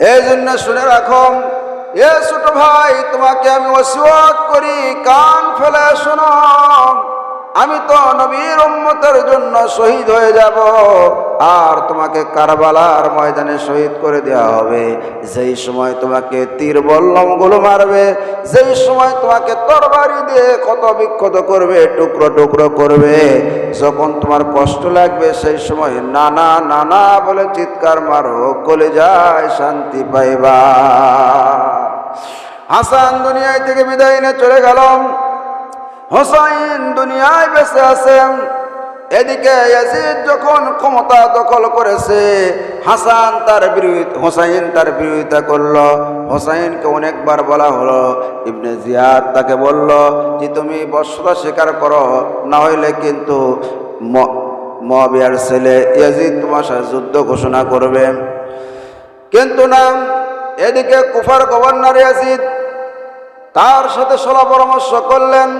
এই জন্য শুনে রাখো, এ ছোট ভাই, তোমাকে আমি ওসিয়ত করি, কান ফেলে শোনো। আমি তো নবীর উম্মতের জন্য শহীদ হয়ে যাব। আর তোমাকে কারবালার ময়দানে শহীদ করে দেওয়া হবে। যেই সময় তোমাকে তীর বল্লমগুলো মারবে, যেই সময় তোমাকে তরবারি দিয়ে ক্ষত বিক্ষত করবে, টুকরো টুকরো করবে, যখন তোমার কষ্ট লাগবে, সেই সময় নানা নানা বলে চিৎকার মারো কলে যায় শান্তি পাইবা। হাসান দুনিয়ায় থেকে বিদায় নিয়ে চলে গেলাম। হোসাইন দুনিয়ায় বেঁচে আছেন। এদিকে যখন ক্ষমতা দখল করেছে, হাসান তার বিরোধিতা হোসাইন তার বিরোধিতা করল। হোসাইনকে অনেকবার বলা হলো, ইবনে জিয়াদ তাকে বলল যে, তুমি বর্ষতা স্বীকার করো, না হইলে কিন্তু মবিয়ার ছেলে ইয়াজিদ তোমার সাথে যুদ্ধ ঘোষণা করবে। কিন্তু না, এদিকে কুফার গভর্নর ইয়াজিদ তার সাথে সলা পরামর্শ করলেন।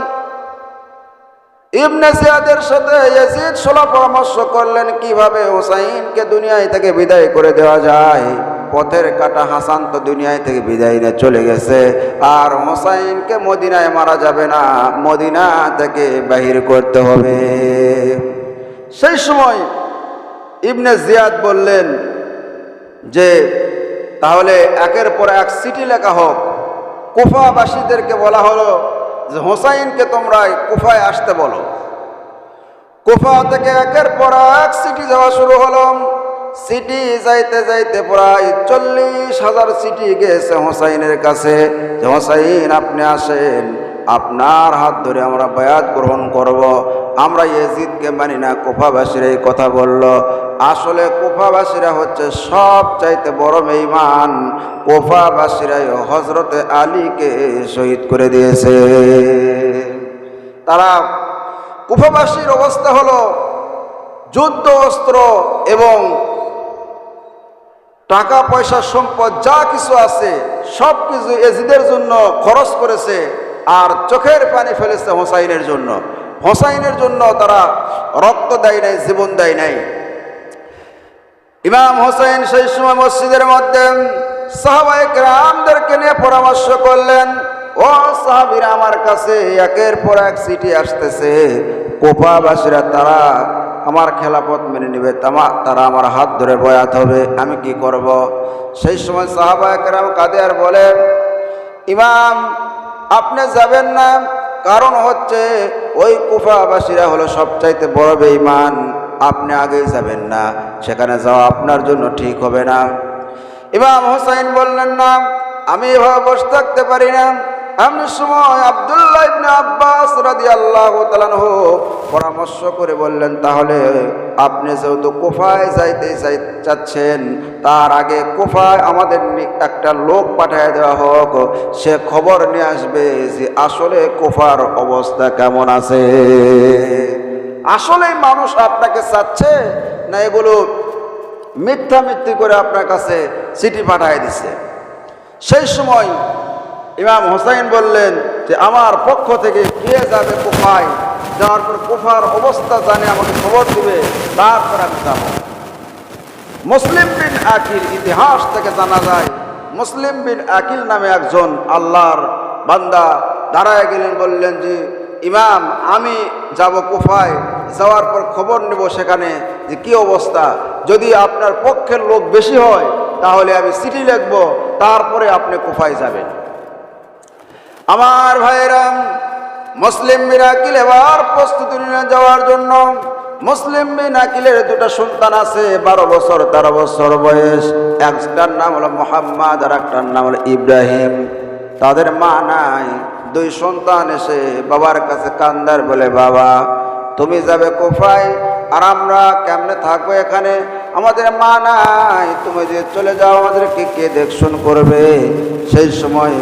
ইবনে জিয়াদের সাথে ইয়াজিদ সলা পরামর্শ করলেন, কীভাবে হোসাইনকে দুনিয়ায় থেকে বিদায় করে দেওয়া যায়? পথের কাটা হাসান তো দুনিয়ায় থেকে বিদায় নিয়ে চলে গেছে। আর হোসাইনকে মদিনায় মারা যাবে না, মদিনা থেকে বাহির করতে হবে। সেই সময় ইবনে জিয়াদ বললেন যে, তাহলে একের পর এক সিটি লেখা হোক। কুফাবাসীদেরকে বলা হলো যে হোসাইনকে তোমরা কুফায় আসতে বলো। কুফা থেকে একের পর এক সিটি যাওয়া শুরু হলো। সিটি যাইতে যাইতে প্রায় চল্লিশ হাজার সিটি গেছে হোসাইনের কাছে। যে হোসাইন, আপনি আসেন। আপনার হাত ধরে আমরা বায়াত গ্রহণ করব। আমরা ইয়েজিদকে মানি না, কোফাবাসীরা এই কথা বলল। আসলে কোফাবাসীরা হচ্ছে সব চাইতে বড় মেইমান কোফাবাসীরাই হজরতে আলীকে শহীদ করে দিয়েছে। তারা কুফাবাসীর অবস্থা হলো যুদ্ধ, অস্ত্র এবং টাকা, পয়সা, সম্পদ, যা কিছু আছে, সব কিছু এজিদের জন্য খরচ করেছে আর চোখের পানি ফেলেছে হোসাইনের জন্য। হোসাইনের জন্য তারা রক্ত দেয় নাই, জীবন দেয় নাই। ইমাম হোসেন সেই সময় মসজিদের মধ্যে সাহাবাহিক রামদেরকে নিয়ে পরামর্শ করলেন, ও সাহাবিরা, আমার কাছে একের পর এক সিটি আসতেছে। কোপাবাসীরা, তারা আমার খেলাপথ মেনে নেবে তারা আমার হাত ধরে বয়াত হবে, আমি কি করব। সেই সময় সাহাবাহিক রাম কাঁদে আর বলে, ইমাম, আপনি যাবেন না। কারণ হচ্ছে ওই কুফাবাসীরা হলো সবচাইতে বড় বেঈমান। আপনি আগেই যাবেন না। সেখানে যাওয়া আপনার জন্য ঠিক হবে না। ইমাম হোসাইন বললেন, না, আমি এভাবে বসে থাকতে পারি না। এমন সময় আবদুল্লাহ আব্বাস রাদিয়াল্লাহু তাআলাহু পরামর্শ করে বললেন, তাহলে আপনি যেহেতু কোফায় যাইতে চাচ্ছেন, তার আগে কোফায় আমাদের একটা লোক পাঠিয়ে দেওয়া হোক। সে খবর নিয়ে আসবে যে আসলে কোফার অবস্থা কেমন আছে। আসলে মানুষ আপনাকে চাচ্ছে? না এগুলো মিথ্যা মিথ্যি করে আপনার কাছে চিঠি পাঠিয়ে দিছে। সেই সময় ইমাম হোসাইন বললেন যে, আমার পক্ষ থেকে কে যাবে কোফায় যাওয়ার পর কোফার অবস্থা জানে, আমাকে খবর দিবে তারপর আমি যাব। মুসলিম বিন আকিল ইতিহাস থেকে জানা যায়, মুসলিম বিন আকিল নামে একজন আল্লাহর বান্দা দাঁড়ায় গেলেন, বললেন যে ইমাম, আমি যাব কোফায়, যাওয়ার পর খবর নেব সেখানে যে কি অবস্থা। যদি আপনার পক্ষের লোক বেশি হয়, তাহলে আমি চিঠি লিখব, তারপরে আপনি কোফায় যাবেন। আমার ভাইরাম মুসলিম আকিল এবার প্রস্তুতি নিয়ে যাওয়ার জন্য, মুসলিম বিন আকিলের দুটো সন্তান আছে, বারো বছর, তেরো বছর বয়স। একটার নাম হলো মোহাম্মদ আর একটার নাম হলো ইব্রাহিম। তাদের মা নাই। দুই সন্তান এসে বাবার কাছে কান্দার বলে, বাবা, তুমি যাবে কোফায়? আর আমরা কেমনে থাকব এখানে? আমাদের মা নাই। তুমি যে চলে যাও, আমাদেরকে কে দেখশন করবে? সেই সময়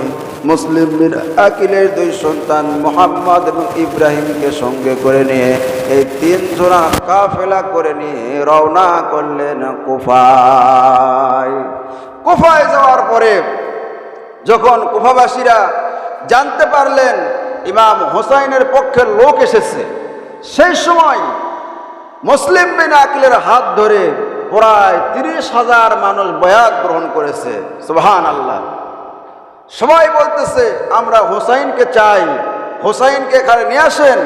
মুসলিম বিন আকিলের দুই সন্তান মোহাম্মদ এবং ইব্রাহিমকে সঙ্গে করে নিয়ে এই তিন জোড়া কাফেলা করে নিয়ে রওনা করলেন কুফায়। কুফায় যাওয়ার পরে যখন কুফাবাসীরা জানতে পারলেন ইমাম হোসাইনের পক্ষের লোক এসেছে। সেই সময় মুসলিম বিন আকিলের হাত ধরে প্রায় তিরিশ হাজার মানুষ বয়াত গ্রহণ করেছে। সুবহান আল্লাহ সবাই বলতেছে, আমরা হোসাইনকে চাই। হোসাইনকে এখানে নিয়ে আসেন।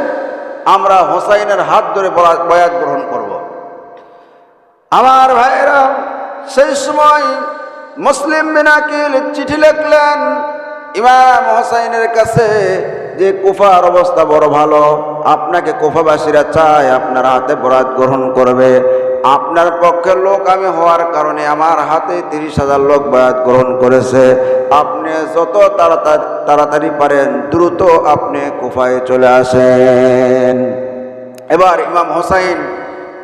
আমরা হোসাইনের হাত ধরে বয়াত গ্রহণ করব। আমার ভাইয়েরা, সেই সময় মুসলিম বিনাকিল চিঠি লিখলেন ইমাম হোসাইনের কাছে যে কুফার অবস্থা বড় ভালো, আপনাকে কুফাবাসীরা চায় আপনার হাতে বরাত গ্রহণ করবে। আপনার পক্ষে লোক আমি হওয়ার কারণে আমার হাতে তিরিশ হাজার লোক বয়াত গ্রহণ করেছে। আপনি যত তাড়াতাড়ি তাড়াতাড়ি পারেন, দ্রুত আপনি কুফায় চলে আসেন। এবার ইমাম হোসাইন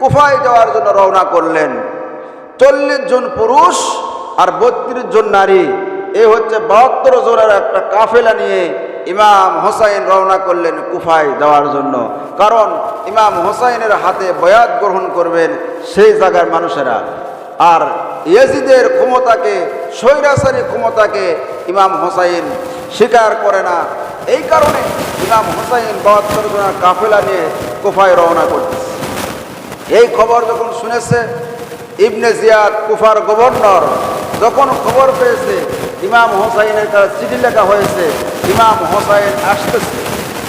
কুফায় যাওয়ার জন্য রওনা করলেন। চল্লিশ জন পুরুষ আর বত্রিশ জন নারী এ হচ্ছে বাহাত্তর জোরের একটা কাফেলা নিয়ে ইমাম হোসাইন রওনা করলেন কুফায় যাওয়ার জন্য। কারণ ইমাম হোসাইনের হাতে বয়াত গ্রহণ করবেন সেই জায়গার মানুষেরা। আর ইয়াজিদের ক্ষমতাকে, স্বৈরাচারী ক্ষমতাকে ইমাম হোসাইন স্বীকার করে না। এই কারণে ইমাম হোসাইন বাহাত্তর জনের কাফেলা নিয়ে কুফায় রওনা করতেছে। এই খবর যখন শুনেছে, ইবনে জিয়াদ কুফার গভর্নর যখন খবর পেয়েছে ইমাম হোসাইনের কাছে চিঠি লেখা হয়েছে, ইমাম হোসাইন আসতেছে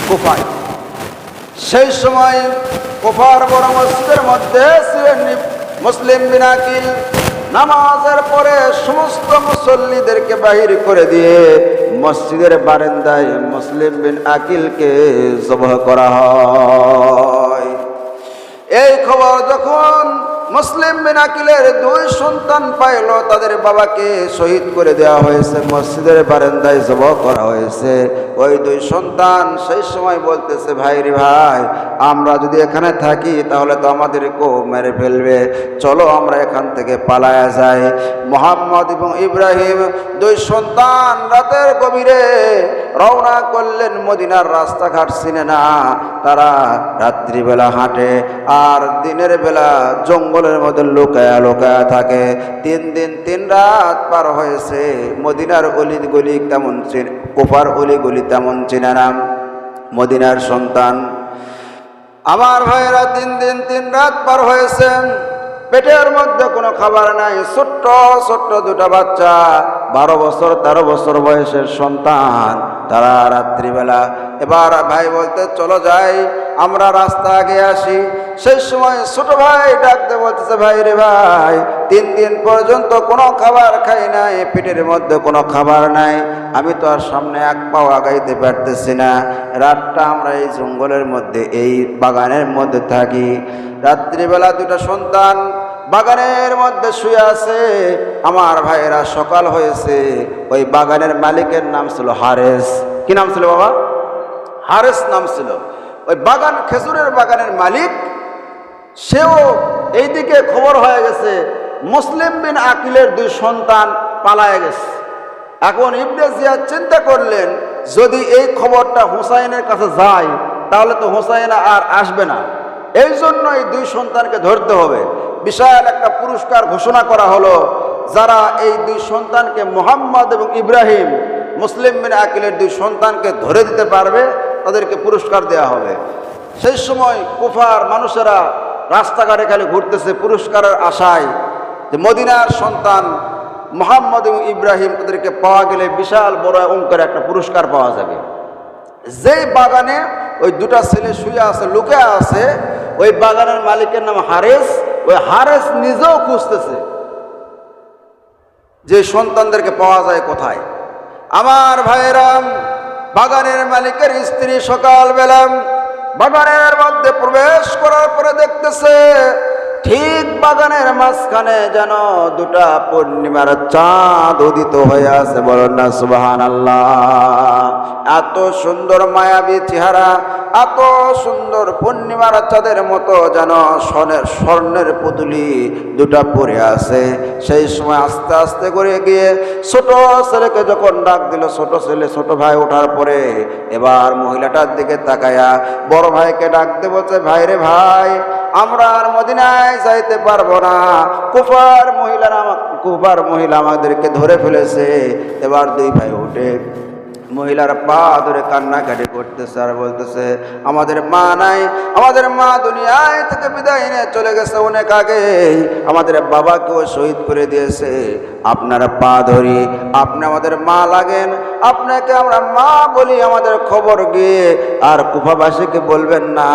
কুফায়। সেই সময় কোফার বড় মসজিদের মধ্যে ছিলেন মুসলিম বিনাকিল, নামাজের পরে সমস্ত মুসল্লিদেরকে বাহির করে দিয়ে মসজিদের বারেন্দায় মুসলিম বিন আকিলকে জবহ করা হয়। এই খবর যখন মুসলিম মিনাকিলের দুই সন্তান পাইল, তাদের বাবাকে শহীদ করে দেওয়া হয়েছে, মসজিদের বারান্দায় জব করা হয়েছে। ওই দুই সন্তান সেই সময় বলতেছে, ভাই রে ভাই, আমরা যদি এখানে থাকি, তাহলে তো আমাদের আমাদেরকেও মেরে ফেলবে। চলো আমরা এখান থেকে পালায়া যাই। মোহাম্মদ এবং ইব্রাহিম দুই সন্তান রাতের গভীরে রওনা করলেন মদিনার রাস্তাঘাট চিনে না তারা রাত্রিবেলা হাঁটে, আর দিনের বেলা জঙ্গলের মধ্যে লুকায়া লুকায়া থাকে। তিন দিন, তিন রাত পার হয়েছে। মদিনার অলি গলি তেমন কোপার অলি গলি তেমন চিনে না। মদিনার সন্তান। আমার ভাইরা তিন দিন, তিন রাত পার হয়েছে। পেটের মধ্যে কোনো খাবার নাই। ছোট্ট ছোট্ট দুটো বাচ্চা, বারো বছর, তেরো বছর বয়সের সন্তান। তারা রাত্রিবেলা এবার ভাই বলতে, চলো যাই, আমরা রাস্তা আগে আসি। সেই সময় ছোট ভাই ডাকতে বলতেছে, ভাই রে ভাই তিন দিন পর্যন্ত কোনো খাবার খাই নাই, পেটের মধ্যে কোনো খাবার নাই। আমি তো আর সামনে এক পাও আগাইতে পারতেছি না। রাতটা আমরা এই জঙ্গলের মধ্যে, এই বাগানের মধ্যে থাকি। রাত্রিবেলা দুটা সন্তান বাগানের মধ্যে শুয়ে আছে। আমার ভাইয়েরা সকাল হয়েছে। ওই বাগানের মালিকের নাম ছিল হারেস। কি নাম ছিল বাবা? হারেস নাম ছিল। ওই বাগান, খেজুরের বাগানের মালিক, সেও এইদিকে খবর হয়ে গেছে মুসলিম বিন আকিলের দুই সন্তান পালায় গেছে। এখন ইবনে জিয়াদ চিন্তা করলেন, যদি এই খবরটা হুসাইনের কাছে যায়, তাহলে তো হুসাইন আর আসবে না। এই জন্য এই দুই সন্তানকে ধরতে হবে। বিশাল একটা পুরস্কার ঘোষণা করা হলো, যারা এই দুই সন্তানকে মোহাম্মদ এবং ইব্রাহিম, মুসলিম বিন আকিলের দুই সন্তানকে ধরে দিতে পারবে, তাদেরকে পুরস্কার দেওয়া হবে। সেই সময় কুফার মানুষেরা রাস্তাঘাটে খালি ঘুরতেছে পুরস্কারের আশায়। যে মদিনার সন্তান মোহাম্মদ এবং ইব্রাহিম তাদেরকে পাওয়া গেলে বিশাল বড় অঙ্কের একটা পুরস্কার পাওয়া যাবে। যে বাগানে ওই দুটা ছেলে শুয়ে আছে, লুকে আছে, ওই বাগানের মালিকের নাম হারেস, ওই হারেস নিজেও খুঁজতেছে যে সন্তানদেরকে পাওয়া যায় কোথায়। আমার ভাইয়েরাম, বাগানের মালিকের স্ত্রী সকালবেলা বাগানের মধ্যে প্রবেশ করার পরে দেখতেছে ঠিক বাগানের মাঝখানে যেন দুটা পূর্ণিমার চাঁদ উদিত হয়ে আছে বলেন না সুবাহান আল্লাহ এত সুন্দর মায়াবী চেহারা, এত সুন্দর পূর্ণিমার চাঁদের মতো যেন স্বর্ণের স্বর্ণের পুতুলি দুটা পরে আছে। সেই সময় আস্তে আস্তে করে গিয়ে ছোট ছেলেকে যখন ডাক দিল, ছোট ছেলে, ছোট ভাই ওঠার পরে এবার মহিলাটার দিকে তাকায়া বড় ভাইকে ডাকতে বলছে, ভাই রে ভাই আমরা আর মদিনায় যাইতে পারব না। কুফার মহিলারা আমা- কুফার মহিলা আমাদেরকে ধরে ফেলেছে। এবার দুই ভাই উঠে মহিলার পা ধরে কান্নাকাটি করতেছে আর বলতেছে, আমাদের মা নাই, আমাদের মা দুনিয়ায় থেকে বিদায় নিয়ে চলে গেছে অনেক আগে আমাদের বাবাকেও শহীদ করে দিয়েছে। আপনার পা ধরি, আপনি আমাদের মা লাগেন, আপনাকে আমরা মা বলি আমাদের খবর গিয়ে আর কুফাবাসীকে বলবেন না,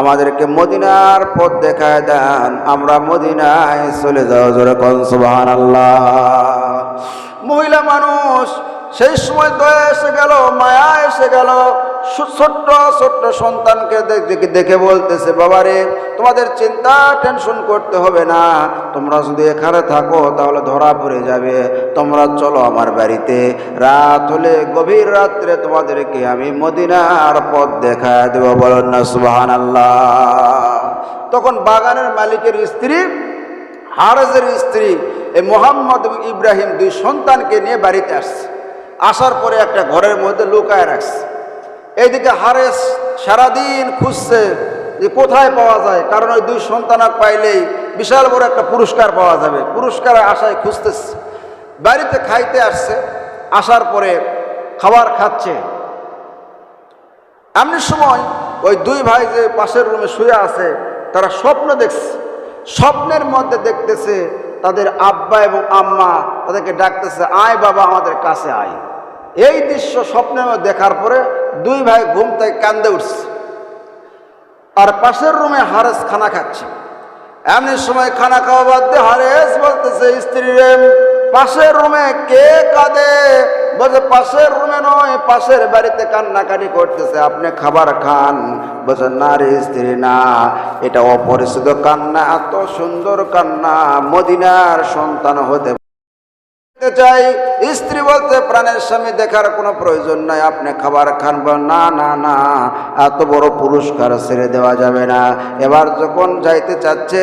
আমাদেরকে মদিনার পথ দেখায় দেন, আমরা মদিনায় চলে যাওয়া জোরে কনসবাহান আল্লাহ মহিলা মানুষ সেই সময় দয়া এসে গেল, মায়া এসে গেল। ছোট্ট ছোট্ট সন্তানকে দেখে বলতেছে, বাবারে, তোমাদের চিন্তা টেনশন করতে হবে না। তোমরা যদি এখানে থাকো, তাহলে ধরা পড়ে যাবে। তোমরা চলো আমার বাড়িতে। রাত হলে, গভীর রাত্রে তোমাদেরকে আমি মদিনার পথ দেখা দেবো। বলেন না সুবাহান আল্লাহ তখন বাগানের মালিকের স্ত্রী, হারেজের স্ত্রী এই মোহাম্মদ ইব্রাহিম দুই সন্তানকে নিয়ে বাড়িতে আসছে। আসার পরে একটা ঘরের মধ্যে লুকায় রাখছে। এইদিকে হারেস সারাদিন খুঁজছে যে কোথায় পাওয়া যায়, কারণ ওই দুই সন্তান পাইলেই বিশাল বড় একটা পুরস্কার পাওয়া যাবে। পুরস্কারের আশায় খুঁজতেছে। বাড়িতে খাইতে আসছে, আসার পরে খাবার খাচ্ছে। এমনি সময় ওই দুই ভাই যে পাশের রুমে শুয়ে আছে, তারা স্বপ্ন দেখছে। স্বপ্নের মধ্যে দেখতেছে তাদের আব্বা এবং আম্মা তাদেরকে ডাকতেছে, আয় বাবা, আমাদের কাছে আয়। এই দৃশ্য স্বপ্নে দেখার পরে দুই ভাই ঘুম থেকে কান্দে উঠছে। আর পাশের রুমে হারেস খানা খাচ্ছে। এমনি সময় খানা খাওয়া বাদ দিয়ে হারেস বলতেছে, স্ত্রী রে, পাশের রুমে কে কাঁদে? বলছে, পাশের রুমে নয়, পাশের বাড়িতে কান্নাকাটি করতেছে, আপনি খাবার খান। বলছে, না রে, স্ত্রী, না, এটা অপরিচিত কান্না, এত সুন্দর কান্না, মদিনার সন্তান হতে চাই। স্ত্রী বলতে প্রাণের স্বামী দেখার কোনো প্রয়োজন নাই। আপনি খাবার খান না না না, এত বড় পুরস্কার ছেড়ে দেওয়া যাবে না। এবার যখন যাইতে চাচ্ছে,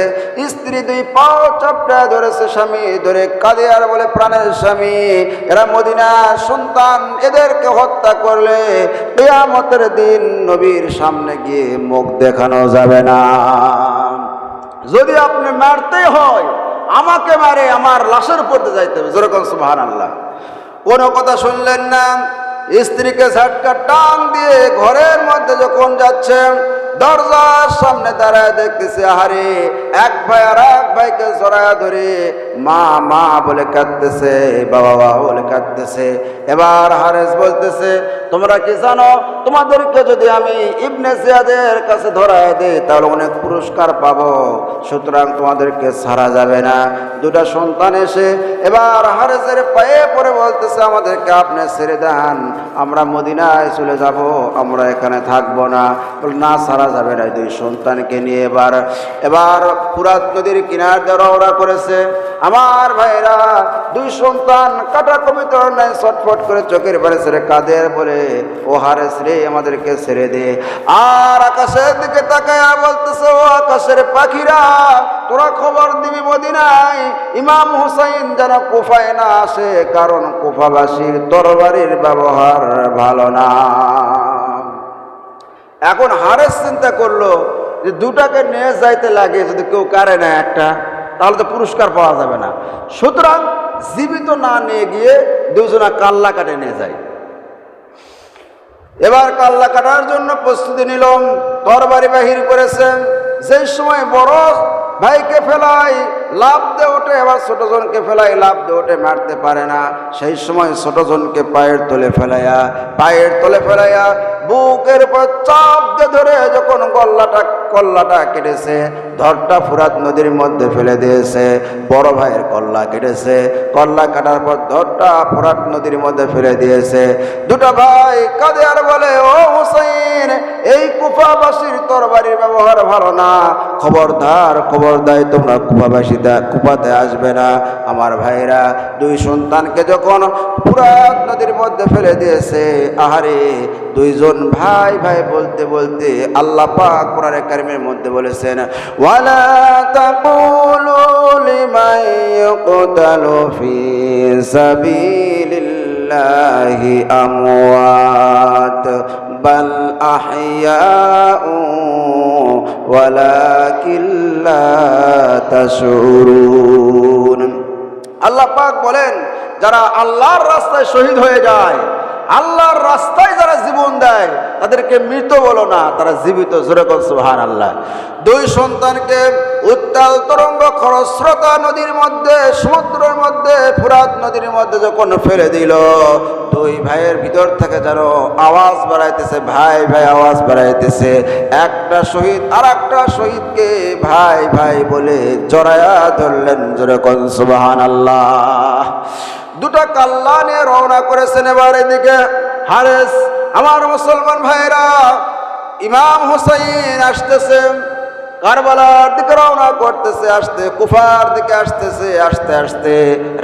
স্ত্রী দুই পাও চাপটা ধরেছে স্বামী, ধরে কাঁদে আর বলে, প্রাণের স্বামী, এরা মদিনা সন্তান, এদেরকে হত্যা করলে কেয়ামতের দিন নবীর সামনে গিয়ে মুখ দেখানো যাবে না। যদি আপনি মারতে হয় আমাকে মারে, আমার লাশের পড়তে যাইতে হবে। যেরকম সুহান আল্লাহ কোনো কথা শুনলেন না? স্ত্রীকে ঝাটকা টান দিয়ে ঘরের মধ্যে যখন যাচ্ছেন দরজার সামনে দাঁড়ায় দেখতেছে, আহারে, এক ভাই আর এক ভাইকে জড়ায় ধরে মা মা বলে কাঁদতেছে, বাবা বাবা বলে কাঁদতেছে। এবার হারেস বলতেছে, তোমরা কি জানো, তোমাদেরকে যদি আমি ইবনে জিয়াদের কাছে ধরায় দেই, তাহলে অনেক পুরস্কার পাবো। সুতরাং তোমাদেরকে ছাড়া যাবে না। দুটা সন্তান এসে এবার হারেসের পায়ে পড়ে বলতেছে, আমাদেরকে আপনি ছেড়ে দেন, আমরা মদিনায় চলে যাব, আমরা এখানে থাকব না। না, ছাড়া যাবে না, দুই সন্তানকে নিয়ে এবার এবার পুরাত নদীর কিনার দিয়ে রওনা করেছে। আমার ভাইরা দুই সন্তান কাটা কবিতর নাই ছটফট করে চোখের বাড়ি ছেড়ে কাঁদের বলে, ও হারেস রে আমাদেরকে ছেড়ে দে। আর আকাশের দিকে তাকায় বলতেছে, ও আকাশের পাখিরা, তোরা খবর দিবি মদিনায়, ইমাম হুসাইন যেন কুফায় না আসে, কারণ কুফাবাসীর তরবারির ব্যবহার ভালো না। এখন হারেস চিন্তা করল যে দুটাকে নিয়ে যাইতে লাগে যদি কেউ কারে না একটা, তাহলে তো পুরস্কার পাওয়া যাবে না। সুতরাং জীবিত না নিয়ে গিয়ে দুজনা কাল্লা কাটে নিয়ে যায়। এবার কাল্লা কাটার জন্য প্রস্তুতি নিলাম, তরবারি বাহির করেছেন। সেই সময় বড় ভাইকে ফেলাই, লাভ দে ওঠে এবার ছোটজনকে ফেলাই, লাভ দিয়ে ওঠে, মারতে পারে না। সেই সময় ছোটজনকে পায়ের তলে ফেলাইয়া, পায়ের তলে ফেলাইয়া বুকের উপর চাপ দিয়ে ধরে যখন গল্লাটা, কল্লাটা কেটেছে, ধরটা ফুরাত নদীর মধ্যে ফেলে দিয়েছে, বড় ভাইয়ের কল্লা কেটেছে। কল্লা কাটার পর ধরটা ফুরাত নদীর মধ্যে ফেলে দিয়েছে। দুটা ভাই কাঁদে আর বলে, ও হুসাইন, এই কুফাবাসীর তরবারির ব্যবহার ভালো না। খবরদার খবর দেয় তোমরা কুফাবাসী কুপাতে আসবে না। আমার ভাইরা, দুই সন্তানকে যখন ফুরাত নদীর মধ্যে ফেলে দিয়েছে, আহারে, দুইজন ভাই ভাই বলতে বলতে আল্লাহ পাক কোরআনে কারিমের মধ্যে বলেছেন, ওয়ালা বাল أحياء ولكن لا تشعرون আল্লাহ পাক বলেন যারা আল্লাহর রাস্তায় শহীদ হয়ে যায় আল্লাহর রাস্তায় যারা জীবন দেয়, তাদেরকে মৃত বলো না, তারা জীবিত। জোরে সুহান আল্লাহ দুই সন্তানকে উত্তাল তরঙ্গ খরস্রোতা নদীর মধ্যে, সমুদ্রের মধ্যে, ফুরাত নদীর মধ্যে যখন ফেলে দিল, দুই ভাইয়ের ভিতর থেকে যেন আওয়াজ বাড়াইতেছে, ভাই ভাই, আওয়াজ বাড়াইতেছে। একটা শহীদ আর একটা শহীদকে ভাই ভাই বলে জড়ায়া ধরলেন, জোরে কন সুবাহান আল্লাহ দুটা কাল্লা নিয়ে রওনা করেছেন এবার এদিকে। হারেস আমার মুসলমান ভাইরা ইমাম হুসাইন আসতেছে। কারবালার দিকে রওনা করতেছে, আসতে কুফার দিকে আসতেছে, আসতে আসতে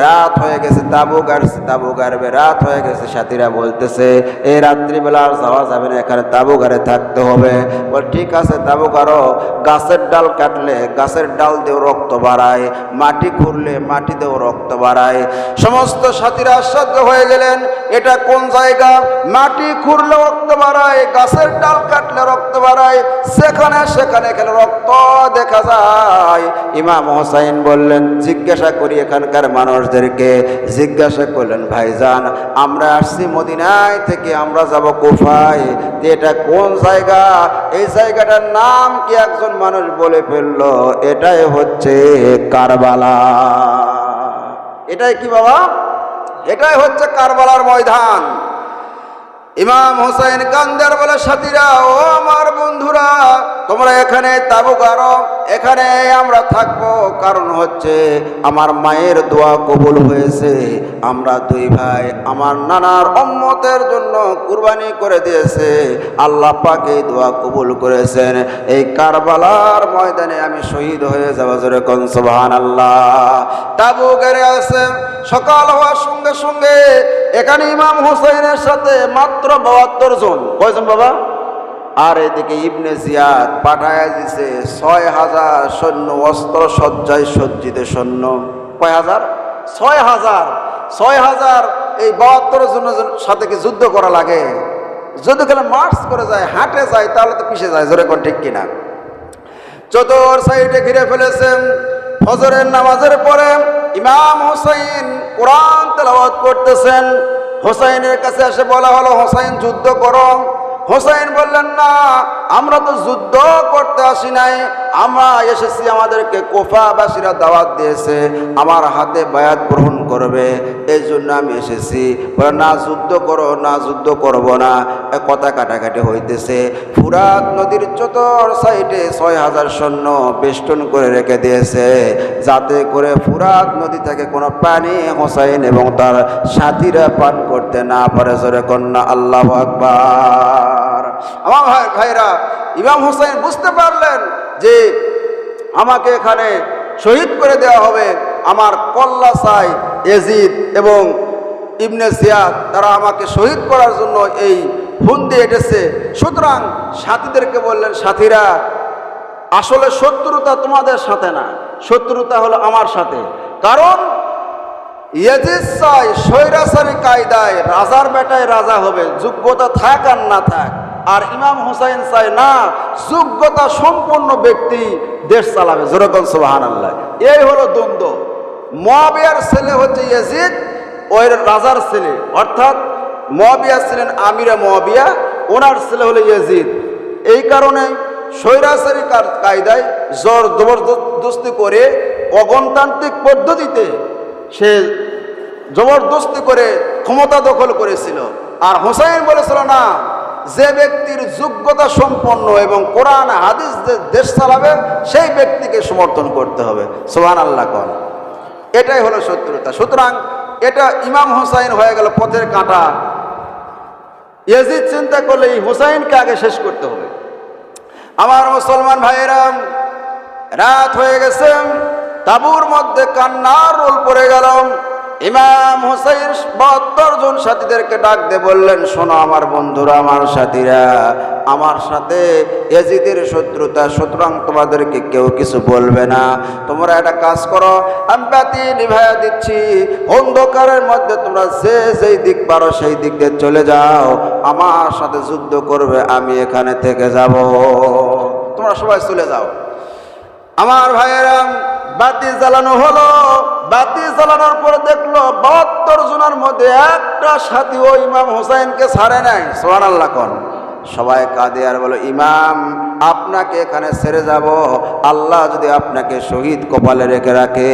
রাত হয়ে গেছে তাবু গাড়ছে তাবু গাড়বে রাত হয়ে গেছে, সাথীরা বলতেছে এই রাত্রিবেলা আর যাওয়া যাবে না, এখানে তাবু গাড়ে থাকতে হবে। বল, ঠিক আছে তাবু গাড়ো গাছের ডাল কাটলে, গাছের ডাল দিয়েও রক্ত বাড়ায়, মাটি খুঁড়লে মাটি দিয়েও রক্ত বাড়ায়। সমস্ত সাথীরা আশ্চর্য হয়ে গেলেন, এটা কোন জায়গা? মাটি খুঁড়লে রক্ত বাড়ায়, গাছের ডাল কাটলে রক্ত বাড়ায়, সেখানে সেখানে খেলে রক্ত দেখা যায়। ইমাম হোসাইন বললেন, জিজ্ঞাসা করি এখানকার মানুষদেরকে। জিজ্ঞাসা করলেন, ভাইজান, আমরা আসছি মদিনায় থেকে, আমরা যাব কোফায়। এটা কোন জায়গা? এই জায়গাটার নাম কি একজন মানুষ বলে ফেলল? এটাই হচ্ছে কারবালা। এটাই কি বাবা? এটাই হচ্ছে কারবালার ময়দান। ইমাম হোসেন কান্দার বলে, সাথীরা, ও আমার বন্ধুরা, তোমরা এখানে তাবু গারো এখানে আমরা থাকব। কারণ হচ্ছে আমার মায়ের দোয়া কবুল হয়েছে। আমরা দুই ভাই, আমার নানার অম্মতের জন্য কুরবানি করে দিয়েছে। আল্লাহ পাকে দোয়া কবুল করেছেন। এই কারবালার ময়দানে আমি শহীদ হয়ে যাব, জোরে কনসবাহান আল্লাহ তাবু গেড়ে আছে সকাল হওয়ার সঙ্গে সঙ্গে এখানে ইমাম হুসাইনের সাথে মাত্র বাহাত্তর জন। কয়জন বাবা? আর এদিকে ইবনে জিয়াদ পাঠায় দিছে ছয় হাজার সৈন্য, অস্ত্র সজ্জায় সজ্জিত সৈন্য। কয় হাজার? ছয় হাজার। ছয় হাজার এই বাহাত্তর জনের সাথে কি যুদ্ধ করা লাগে? যদি খেলে মার্চ করে যায়, হাঁটে যায়, তাহলে তো পিছিয়ে যায়, জোরে কোন ঠিক কিনা? চতুর সাইডে ঘিরে ফেলেছেন, ফজরের নামাজের পরে ইমাম হোসাইন কোরআন তেলাওয়াত করতেছেন। হোসাইনের কাছে এসে বলা হলো, হোসাইন, যুদ্ধ করো। হোসাইন বললেন, না আমরা তো যুদ্ধ করতে আসি নাই। আমরা এসেছি আমাদেরকে কোফাবাসীরা দাওয়াত দিয়েছে। আমার হাতে বায়াত গ্রহণ করবে। এই জন্য আমি এসেছি। না যুদ্ধ করো, না যুদ্ধ করব না। কথা কাটাকাটি হইতেছে। ফুরাত নদীর চতর সাইডে ছয় হাজার সৈন্য বেষ্টন করে রেখে দিয়েছে। যাতে করে ফুরাত নদী থেকে কোনো পানি, হোসাইন এবং তার সাথীরা পান করতে না পারে। জোরে কন্যা, আল্লাহ আকবার। আমার ভাই, ভাইরা, ইমাম হোসাইন বুঝতে পারলেন যে আমাকে এখানে শহীদ করে দেওয়া হবে আমার কল্লা সাই এজিদ এবং ইবনে জিয়াদ তারা আমাকে শহীদ করার জন্য এই ফোন দিয়ে এটেছে। সুতরাং সাথীদেরকে বললেন, সাথীরা, আসলে শত্রুতা তোমাদের সাথে না, শত্রুতা হলো আমার সাথে। কারণ ইয়াজিদ চাই স্বৈরাচারী কায়দায় রাজার বেটায় রাজা হবে, যোগ্যতা থাক আর না থাক। আর ইমাম হোসাইন চাই না, যোগ্যতা সম্পন্ন ব্যক্তি দেশ চালাবে। জোরকন সুবাহান আল্লাহ এই হলো দ্বন্দ্ব। মহাবিয়ার ছেলে হচ্ছে ইয়াজিদ ওই রাজার ছেলে। অর্থাৎ মহাবিয়া ছিলেন আমিরা মহাবিয়া ওনার ছেলে হলো ইয়াজিদ। এই কারণে স্বৈরাচারী কায়দায় জোর জবরদস্তি করে অগণতান্ত্রিক পদ্ধতিতে সে জবরদস্তি করে ক্ষমতা দখল করেছিল। আর হোসাইন বলেছিল, না যে ব্যক্তির যোগ্যতা সম্পন্ন এবং কোরআন, হাদিস দেশ চালাবে, সেই ব্যক্তিকে সমর্থন করতে হবে। সোহান আল্লাহ কন। এটাই হলো শত্রুতা। সুতরাং এটা ইমাম হোসাইন হয়ে গেল পথের কাঁটা। ইয়াজিদ চিন্তা করলে এই হোসাইনকে আগে শেষ করতে হবে। আমার মুসলমান ভাইয়েরা রাত হয়ে গেছে, তাবুর মধ্যে কান্নার রোল পড়ে গেল ইমাম হুসাইন বাহাত্তর জন সাথীদেরকে ডাক দিয়ে বললেন, শোনো আমার বন্ধুরা, আমার সাথীরা, আমার সাথে এজিদের শত্রুতা, সুতরাং তোমাদেরকে কেউ কিছু বলবে না। তোমরা একটা কাজ করো, আমি বাতি নিভাইয়া দিচ্ছি। অন্ধকারের মধ্যে তোমরা যে যেই দিক পারো সেই দিক দিয়ে চলে যাও। আমার সাথে যুদ্ধ করবে, আমি এখানে থেকে যাব। তোমরা সবাই চলে যাও। আমার ভাইয়েরা বাতি জ্বালানো হলো। বাতি জ্বালানোর পর দেখল বাহাত্তর জনের মধ্যে একটা সাথী ও ইমাম হোসাইনকে ছাড়ে নাই। সোহান আল্লাহ কন। সবাই কাঁদে আর বলো, ইমাম, আপনাকে এখানে সেরে যাব। আল্লাহ যদি আপনাকে শহীদ কপালে রেখে রাখে,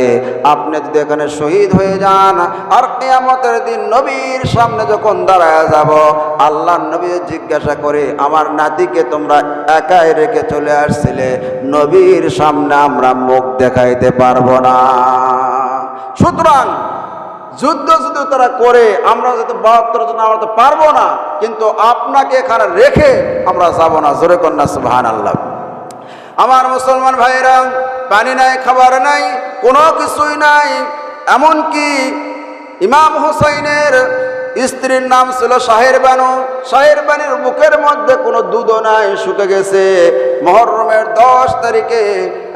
আপনি যদি এখানে শহীদ হয়ে যান, আর কেয়ামতের দিন নবীর সামনে যখন দাঁড়ায় যাব, আল্লাহ নবী জিজ্ঞাসা করে, আমার নাতিকে তোমরা একাই রেখে চলে আসছিলে? নবীর সামনে আমরা মুখ দেখাইতে পারব না। সুতরাং যুদ্ধ যদি তারা করে, আমরা যদি বাহাত্তর জন আমরা তো পারব না, কিন্তু আপনাকে এখানে রেখে আমরা যাব না। জোরে কন্যা সুবাহান আল্লাহ আমার মুসলমান ভাইয়েরা, পানি নাই, খাবার নাই, কোনো কিছুই নাই। এমনকি ইমাম হুসাইনের স্ত্রীর নাম ছিল শাহের বানু। শাহের বানুর মুখের মধ্যে কোনো দুধও নাই, শুকে গেছে। মহরমের দশ তারিখে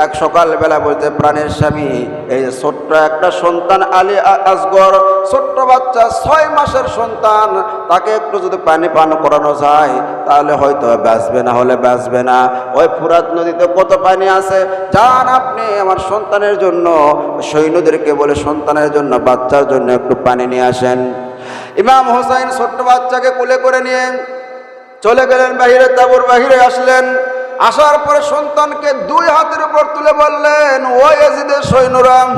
এক সকালবেলা বলতে প্রাণের স্বামী, এই ছোট্ট একটা সন্তান আলী আসগর ছোট্ট বাচ্চা, ছয় মাসের সন্তান, তাকে একটু যদি পানি পান করানো যায়, তাহলে হয়তো বাঁচবে না, হলে বাঁচবে না। ওই ফুরাত নদীতে কত পানি আছে? যান আপনি আমার সন্তানের জন্য, সৈন্যদেরকে বলে সন্তানের জন্য, বাচ্চার জন্য একটু পানি নিয়ে আসেন। ইমাম হোসাইন ছোট্ট বাচ্চাকে কোলে করে নিয়ে চলে গেলেন বাহিরে, তাবুর বাহিরে আসলেন। আসার পরে সন্তানকে দুই হাতের উপর তুলে বললেন ও এজিদের সৈন্যরাম